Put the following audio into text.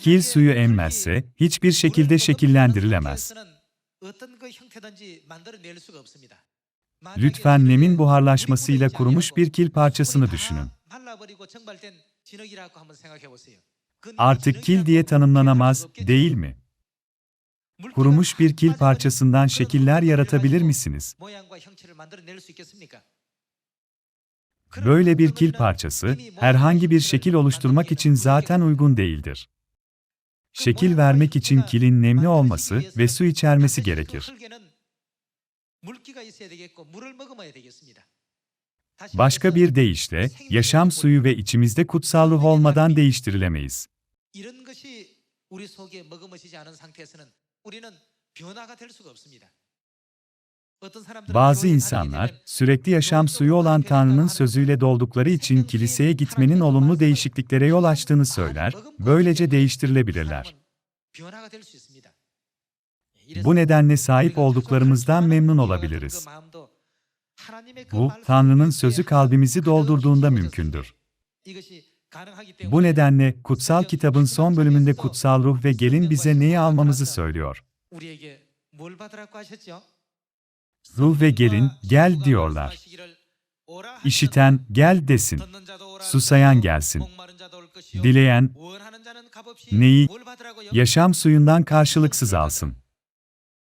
Kil suyu emmezse hiçbir şekilde şekillendirilemez. Lütfen nemin buharlaşmasıyla kurumuş bir kil parçasını düşünün. Artık kil diye tanımlanamaz, değil mi? Kurumuş bir kil parçasından şekiller yaratabilir misiniz? Böyle bir kil parçası, herhangi bir şekil oluşturmak için zaten uygun değildir. Şekil vermek için kilin nemli olması ve su içermesi gerekir. Başka bir deyişle, yaşam suyu ve içimizde kutsal ruh olmadan değiştirilemeyiz. 이런 것이 우리 속에 머금어지지 않은 상태에서는 우리는 변화가 될 수가 없습니다. Bazı insanlar, sürekli yaşam suyu olan Tanrı'nın sözüyle doldukları için kiliseye gitmenin olumlu değişikliklere yol açtığını söyler, böylece değiştirilebilirler. Bu nedenle sahip olduklarımızdan memnun olabiliriz. Bu, Tanrı'nın sözü kalbimizi doldurduğunda mümkündür. Bu nedenle kutsal kitabın son bölümünde kutsal ruh ve gelin bize neyi almamızı söylüyor. Ruh ve gelin, gel diyorlar. İşiten, gel desin. Susayan gelsin. Dileyen, neyi? Yaşam suyundan karşılıksız alsın.